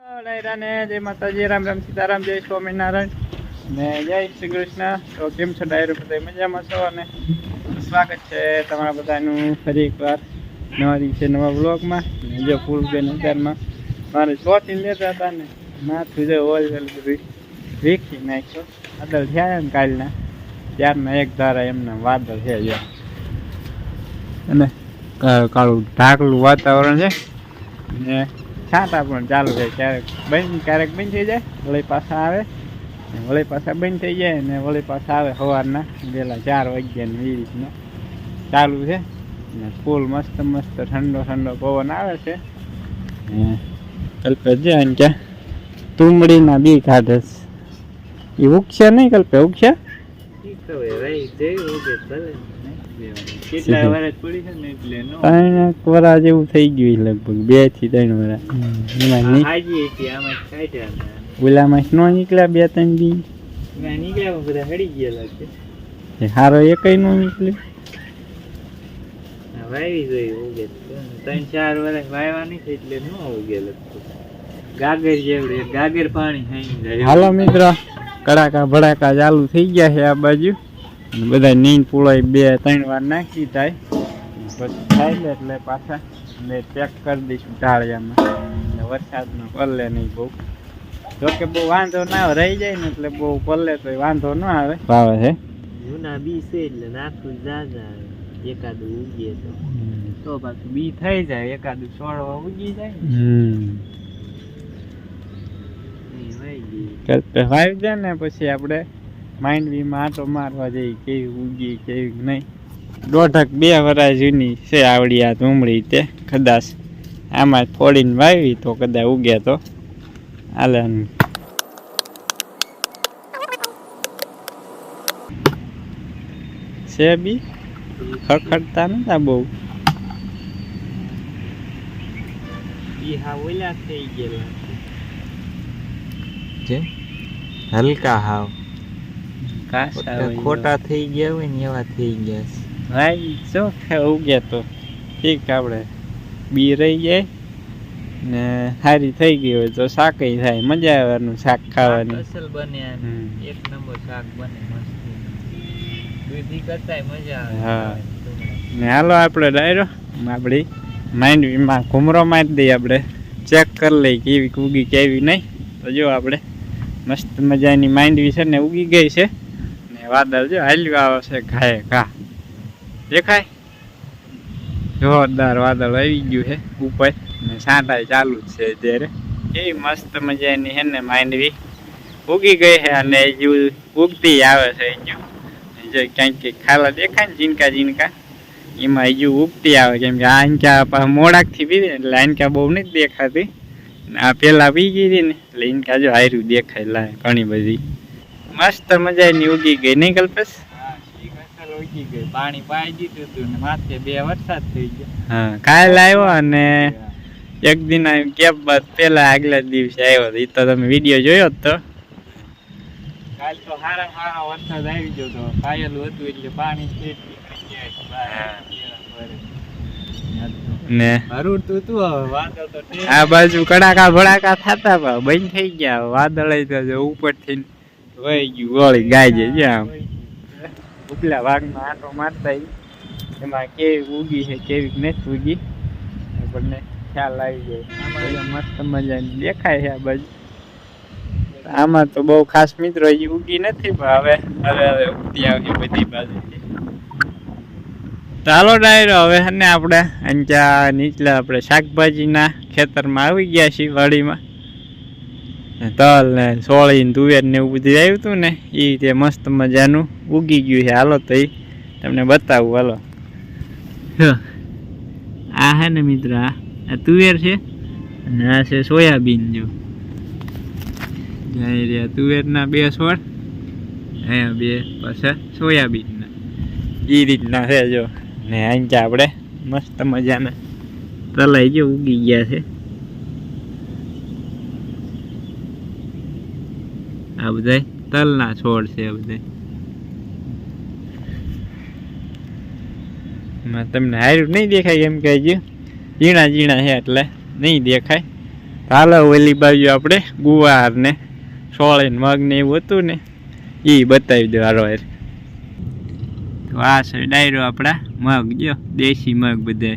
ડાયરાને જય માતાજી, રામ રામ સીતારામ, જય સ્વામિનારાયણ. ને જય શ્રી કૃષ્ણ. તો કેમ છો ડાયરો? બધા મજામાં છો? અને સ્વાગત છે તમારા બધાનું ફરી એકવાર નવા દિવસે નવા બ્લોગમાં ને ફૂલ બેન અત્યારમાં મારે ચોથી લેતા હતા ને, માથું જો ઓલ વીખી નાખ્યો. વાદળ થયા ને કાલના. ત્યારના એક ધારા એમના વાદળ છે જો. અને કાળું ઢાકલું વાતાવરણ છે. ને છાંટા પણ ચાલુ થાય ક્યારેક બંધ ક્યારેક બંધ થઈ જાય, વળી પાછા આવે. વળી પાછા બંધ થઈ જાય ને વળી પાછા આવે સવારના વહેલા ચાર વાગ્યા ને એ રીતના ચાલુ છે. ને ફૂલ મસ્ત મસ્ત ઠંડો ઠંડો પવન આવે છે. કલ્પે જાય ને ક્યાં તુમડીના બી કાઢે છે. એ ઉગશે નહીં કલ્પે, ઉગશે? કેટલા વર્ષ પડી છે ને એટલે નો. ત્રણ વરા જેવું થઈ ગયું લગભગ બેથી ત્રણ વરા એમાં હાજી હતી આમાં કાઢ્યા ઓલામાં નો નીકળ્યા બે ત્રણ દી. નીકળ્યા બધા હળી ગયેલા છે. હારો એકય નો નીકળ્યો. વાવી જોઈ ઉગે ત્રણ ચાર વર્ષ વાવવાની છે એટલે નો ઉગે લગભગ. ગાગર જેવડે ગાગર પાણી ખાઈ જાય. હાલો મિત્રો કડાકા ભડાકા ચાલુ થઈ ગયા છે આ બાજુ. બધા નીંદ પુળાય બે ત્રણ વાર નાખી થાય. પછી થાય લે એટલે પાછા મેં ચેક કરી દઈશું ઢાળિયામાં. એટલે વરસાદનો પલ્લે નહીં બહુ. જોકે બહુ વાંધો ના આવે રહી જાય ને એટલે બહુ પલ્લે તો વાંધો ના આવે. ભાવે છે જૂના બી છે એટલે નાખું જાજા એકાદું ઉગીએ તો. તો પાછું બી થઈ જાય એકાદું છોડવા ઉગી જાય હમ. એ જાય ને પછી આપણે માઇન્ડ વીમાં આટો મારવા જઈએ કેવી ઉગી કેવી નહીં. દોઢક બે વરા જૂની છે આવડી આ તુમડી તે કદાચ આમાં ફોડીને વાવી તો કદાચ ઉગ્યા તો. હાલે. છે બી? ખખડતા નતા બહુ? ઈ હા ઓલા થઈ ગયેલા. છે હલકા હાવ. ખોટા થઈ ગયા હોય ને એવા થઈ ગયા ભાઈ જો ખે ઉગે તો? ઠીક આપણે. બી રહી જાય ને સારી થઈ ગઈ હોય તો શાક થાય. મજા આવવાનું શાક ખાવાની. અસલ બને એક નંબર શાક બને મસ્ત. કરતાય મજા આવે. હા. ને હાલો આપણે ડાયરો. આપણી માઇન્ડ વીમાં ઘૂમરો મારી દઈએ આપણે. ચેક કરી લઈએ કેવી ઉગી કેવી નહીં. તો જો આપણે મસ્ત મજાની માંડવી છે ને ઉગી ગઈ છે. વાદળ જો હાલ્યું આવે છે દેખાય? જોરદાર વાદળ આવી ગયું છે, ઉપર. ને સાંટાય ચાલુ જ છે અત્યારે. એવી મસ્ત મજાની છે ને માંડવી. ઉગી ગઈ છે અને હજુ ઉગતી આવે છે હજુ જો ક્યાંક ક્યાંક ખાલા દેખાય ને ઝીણકા ઝીણકા. એમાં હજુ ઉગતી આવે કેમ કે આ આંકા મોડાકથી પીધી એટલે આંકા બહુ નથી દેખાતી. આ પેલા પી ગઈ હતી ને, એટલે ઇનકા જો હાર્યું દેખાય લાય ઘણી બધી. મસ્ત મજાની ઉગી ગઈ નહીં કલ્પેશ? ઉગી ગઈ. પાણી પાઈ દીધું હતું ને માથે બે વરસાદ થઈ ગયો. હા કાલ આવ્યો અને એક દિન કેબ બાદ પેલા આગલા દિવસે આવ્યો એ તો તમે વીડિયો જોયો તો. કાલ તો હારા હારા વરસાદ આવી ગયો તો પાયેલું હતું એટલે પાણી. ને? વાદળ તો આ બાજુ કડાકા ભડાકા થતા બંધ થઈ ગયા. વાદળ તો થઈ વહી ગયું વળી ગાય છે જ્યાં ઉપલા ભાગમાં આંટો મારતા. એમાં કેવી ઉગી છે, કેવી નથી ઉગી. આપણને ખ્યાલ આવી જાય. દેખાય આ બાજુ. આમાં તો બહુ ખાસ મિત્રો હજી ઉગી નથી, પણ હવે હવે હવે ઉગતી આવશે બધી બાજુ. ચાલો ડાયરો, હવે ને આપણે અંચા નીચલા આપણે શાકભાજીના ખેતરમાં આવી ગયા છીએ વાડીમાં. તલ ને સોળી ને તુવેર ને એવું બધું આવ્યું હતું ને એ રીતે મસ્ત મજાનું ઉગી ગયું છે. હાલો તો એ તમને બતાવું હાલો. જો, આ હે ને મિત્ર આ તુવેર છે અને આ છે સોયાબીન જો. જાય રહ્યા તુવેરના બે છોડ અહીંયા બે પાછા સોયાબીનના એ રીતના છે જો. ને અહીં આપણે મસ્ત મજાના તલાઈ જો ઉગી ગયા છે. આ બધા તલના છોડ છે આ બધા તમને હાર્યું નહીં દેખાય એમ કે હજી ઝીણા ઝીણા છે એટલે નહીં દેખાય. હાલો, ઓલી બાજુ આપણે ગુવાર ને સોળે મગ ને એવું હતું ને એ બતાવી દો હારો હાર. તો આ છે ડાયરો આપણા મગ, જો, દેશી મગ બધા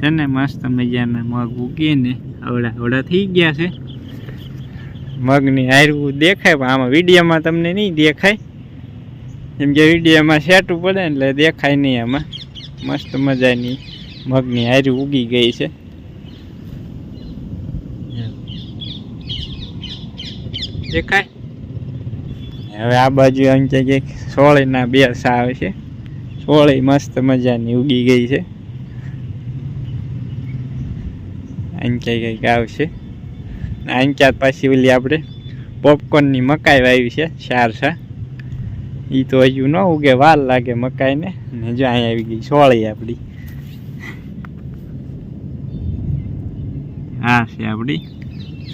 છે ને, મસ્ત મજાના મગ ઉગીએ ને આવડા આવડા થઈ ગયા છે. મગની હારવું દેખાય, પણ આમાં વિડીયોમાં તમને નહીં દેખાય. કેમ કે વિડીયોમાં સેટું પડે એટલે દેખાય નહીં આમાં. મસ્ત મજાની મગની હારી ઉગી ગઈ છે. દેખાય? હવે આ બાજુ એમ છે કે સોળીના બે સા આવે છે. સોળી મસ્ત મજાની ઉગી ગઈ છે. આમ ક્યાંય કંઈક આવશે આમ ક્યાંક પાછી ઓલી આપણે પોપકોર્નની મકાઈ વાવી છે ચાર છે એ તો હજુ ન ઉગે, વાર લાગે મકાઈને. ને જો અહીંયા આવી ગઈ સોળી આપણી. હા છે આપણી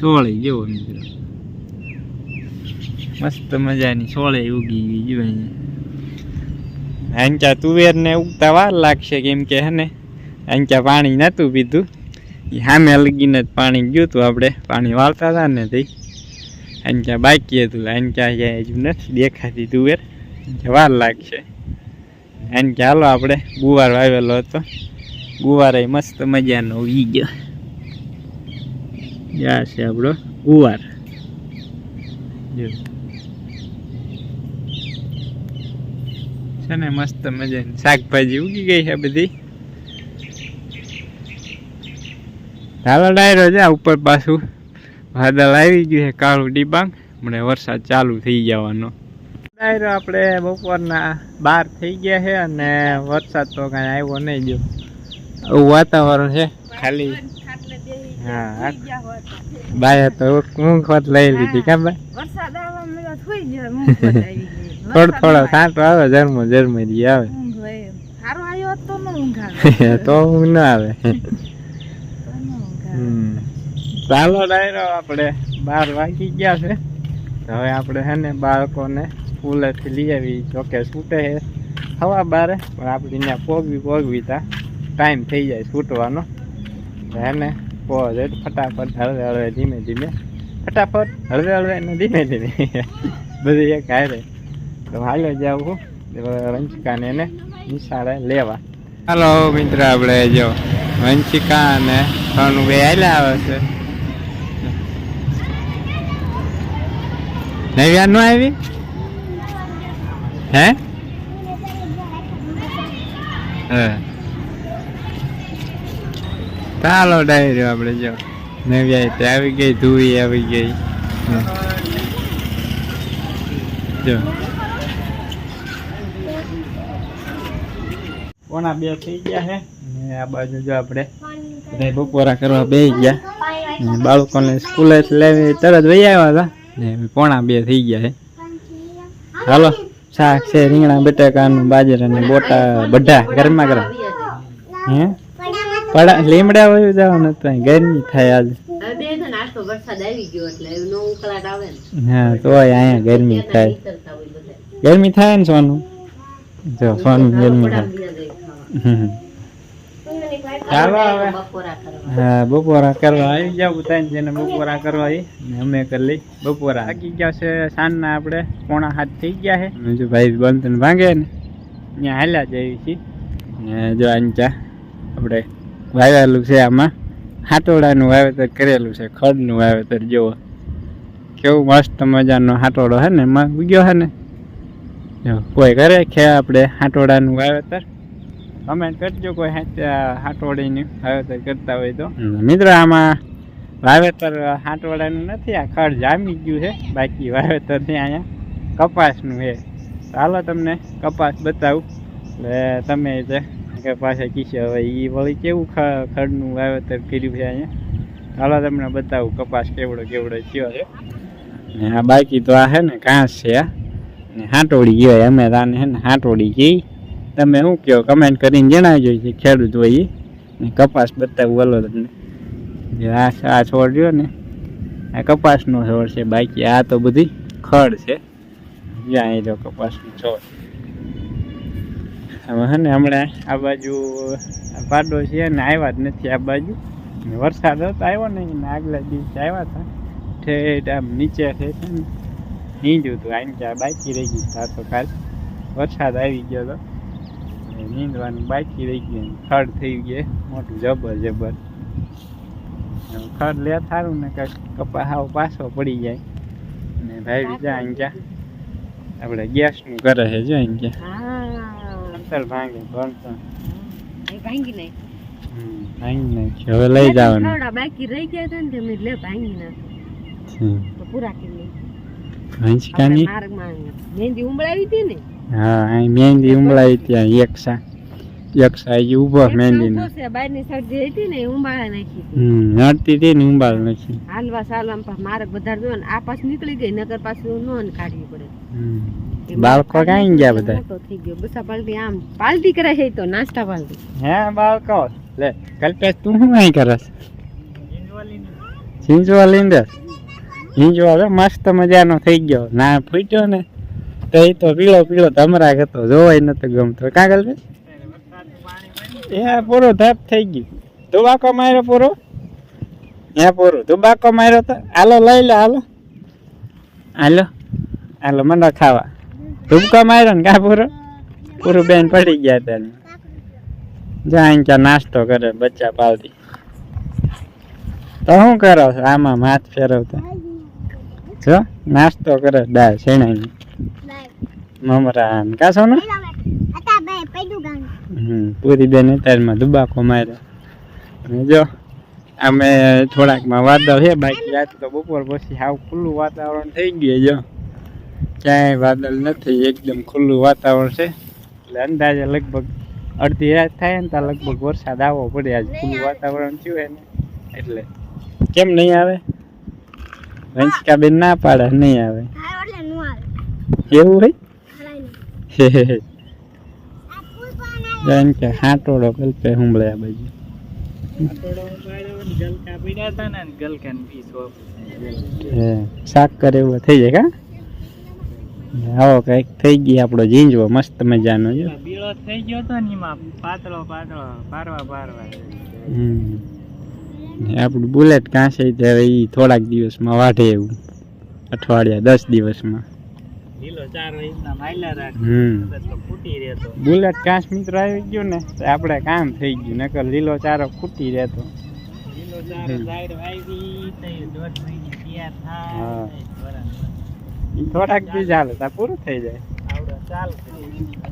સોળી જેવો મિત્રો. મસ્ત મજાની સોળે ઉગી ગઈ જો અહીંયા. આંચા તુવેર ને ઉગતા વાર લાગશે, કેમ કે હે ને આંચા પાણી નહોતું પીધું. સામે લગીને જ પાણી ગયું હતું આપણે. પાણી વાળતા હતા ને તે ક્યાં બાકી હતું આને ક્યાં ક્યાં હજુ નથી દેખાતી તુવેર વાર. લાગશે. આંચા હાલો આપણે ગુવાર વાવેલો હતો. ગુવાર એ મસ્ત મજાનો ઉગી ગયો. જ્યાં છે આપણો ગુવાર. જો. છે ને મસ્ત મજાની શાકભાજી ઉગી ગઈ છે બધી. ચાલો ડાયરો છે ઉપર પાછું. વાદળ આવી ગયું છે કાળું ડિબાંગ. હમણાં વરસાદ ચાલુ થઈ જવાનો. ડાયરો આપણે બપોરના બાર થઈ ગયા છે અને વરસાદ તો કાંઈ આવ્યો નહીં જો આવું વાતાવરણ છે ખાલી. હા બાય તો વખત લઈ લીધી કાં બા? વરસાદ આવવા મળ્યો થોઈ ગયો ઊંઘ પણ આવી. ગઈ. થોડો થોડો સાંટો આવે જરમરી આવે. તો ઊંઘ આવે. તો ના આવે. ચાલો ડાયરો આપણે બાર વાગી ગયા છે. હવે આપણે હે ને બાળકોને સ્કૂલેથી લઈ આવી, જોકે છૂટે છે. હવા બારે, પણ આપણે ત્યાં પોગવી પોગવી તા. ટાઈમ થઈ જાય છૂટવાનો. હે ને પહોંચે ફટાફટ હળવે હળવે, ધીમે ધીમે. ફટાફટ હળવે હળવે ને ધીમે ધીમે. બધી એક હારે. તો હાલો જાવું રંજિકાને એને નિશાળે લેવા. હાલો મિત્ર, આપણે જો વંશિકા અને સોનું બે હાલ્યા આવે છે. નવ્યા નો આવી? હે? ચાલો ડાયરો આપણે જો. નવ્યા તે આવી ગઈ ધુવી આવી ગઈ. જો. કોના બે થઈ ગયા છે ને આ બાજુ જો આપણે બપોરા કરવા બે ગયા. બાળકોને સ્કૂલે લેવી તરત વહી આવ્યા હતા. ને પોણા બે થઈ ગયા છે હાલો. શાક છે રીંગણા બટાકાનું બાજરાનું બોટા બધા ગરમા ગરમ હે? પડા લીમડા હોય જવાનું તો ગરમી થાય આજે. તો હા તોય અહીંયા ગરમી થાય. ગરમી થાય ને સોનું? જો સોનું ગરમી થાય. હમ. ચાલો હવે. બપોરા કરવા. હા બપોરા કરવા. આવી જાવ બધાને જેને બપોરા કરવા આવી અમે કરી લઈ બપોરા આગી ગયા છે સાંજના આપણે. પોણા હાથ થઈ ગયા છે. જો ભાઈ બંધન ભાંગે ને ત્યાં હાલ્યા જઈએ છીએ. ને જો આંચા આપણે વાવેલું છે આમાં. હાટોડાનું વાવેતર કરેલું છે ખડનું વાવેતર જુઓ. કેવું મસ્ત મજાનો હાટોડો છે ને એમાં ઉગ્યો છે ને. કોઈ કરે કે આપણે હાટોડાનું વાવેતર? કમેન્ટ કરજો કોઈ હાટોડીનું વાવેતર કરતા હોય તો. મિત્રો, આમાં વાવેતર હાટોડાનું નથી, આ ખડ જામી ગયું છે, બાકી વાવેતર છે અહીંયા કપાસનું છે. ચાલો તમને કપાસ બતાવું. એટલે તમે તે કે પાસે કીશે, હવે એ વળી કેવું ખ- ખડનું વાવેતર કર્યું છે અહીંયા? ચાલો તમને બતાવું કપાસ કેવડો કેવડો થયો છે. ને આ બાકી તો આ છે ને ઘાસ છે, આ. ને હાટોડી ગયો અમે તાને છે ને હાટોડી કહી તમે શું કહો? કમેન્ટ કરીને જણાવજો છે ખેડૂત હોય એ. કપાસ બતાવું બોલો તમને. આ છોડ રહ્યો ને, આ કપાસનો છોડ છે, બાકી આ તો બધી ખડ છે. જ્યાં એ જો કપાસનો છોડ. હવે હે હમણાં આ બાજુ પાડો છે ને આવ્યા જ નથી આ બાજુ. વરસાદ હતો, આવ્યો નહીં. ને આગલા દિવસે આવ્યા હતા. ઠેઠ આમ નીચે છે ને નીંદ્યું હતું. આમ ત્યાં બાકી રહી ગયું. તો કાલ વરસાદ આવી ગયો હતો નીંદવાનું બાકી રહી ગયું ખડ થઈ ગયે. મોટું જબર જબર. ખડ લે થારું ને કપા હાવ પાછો પડી જાય. ને ભાઈ બીજા અહીંયા આપણે ગેસનું કરે છે જો અહીંયા અંતર ભાંગે ભણતર ભાંગી નહીં ભાંગી નાખ્યું. હવે લઈ જવાનું. બાકી રહી ગયા હતા ને લે ભાંગી નાખ પૂરા કરી લઈ હંચકાની મહેંદી ઉંબળાવી હતી ને? હા અહીં મહેંદી ઉમળાઈ ત્યાં યક્ષા યક્ષા એ ઊભો મહેંદીનો. બારની સાઈડ જે હતી ને એ ઉંબાળા નાખી હમ નડતી હતી ને ઉંબાળ નથી હાલવા સાલવા મારક વધારે જો ને આ પાસ નીકળી ગઈ નગર પાછું નો કાઢવી પડે. બાળકો ક્યાં ગયા બધા? તો થઈ ગયો. બસા પાલટી આમ પાલટી કરે છે તો નાસ્તા પાલટી. હે બાળકો લે કલ્પેશ તું શું અહીં કરસ ઝીંઝવા લીંડે ઝીંઝવો મસ્ત મજાનો થઈ ગયો. ના ફૂટ્યો ને. તો એ તો પીળો પીળો તમરા હતો જોવાય નતો ગમતો. કાં કલ્પેશ એ પૂરો ધાપ થઈ ગયું. ધુબાકો માર્યો પૂરો? હે પૂરો. ધુબાકો માર્યો તો? હાલો લઈ લે હાલો. હાલો. હાલો મને ખાવા. ધુબકો માર્યો ને કા પૂરો? પૂરું બેન પડી ગયા તેને જાય ક્યાં નાસ્તો કરે બચ્ચા પાલતી. તો શું કરો છો? આમાં માથ ફેરવતા. જો નાસ્તો કરે દાળ શેણાની મમરા ને? કા સોનું પૂરી બેન અત્યારમાં દુબાકો માર્યો. જો અમે થોડાકમાં વાદળ છે બાકી રાત તો બપોર પછી હાવ ખુલ્લું વાતાવરણ થઈ ગયું જો. ક્યાંય વાદળ નથી એકદમ ખુલ્લું વાતાવરણ છે. એટલે અંદાજે લગભગ અડધી રાત થાય ને ત્યાં લગભગ વરસાદ આવવો પડે આજ ખુલ્લું વાતાવરણ થયું ને એટલે કેમ નહીં આવે? વંશિકાબેન ના પાડે નહીં આવે. એવું ભાઈ એમ કે હાટોડો કલ્પે હુંબળે આ બાજુ. શાક કરે એવું થઈ જાય કા? આવો કંઈક થઈ ગઈ આપણો જીંજવો મસ્ત મજાનો જો. બીળો થઈ ગયો તો ને એમાં પાતળો પાતળો પારવા પારવા આપણું બુલેટ કાંસે ત્યારે એ થોડાક દિવસમાં વાઢે એવું. અઠવાડિયા દસ દિવસમાં. બુલેટ કાંસ મિત્રો આવી ગયો ને તો આપણે કામ થઈ ગયું નકર લીલો ચારો ખૂટી રહેતો. થોડાક બી ચાલે પૂરું થઈ જાય. આવડો ચાલશે.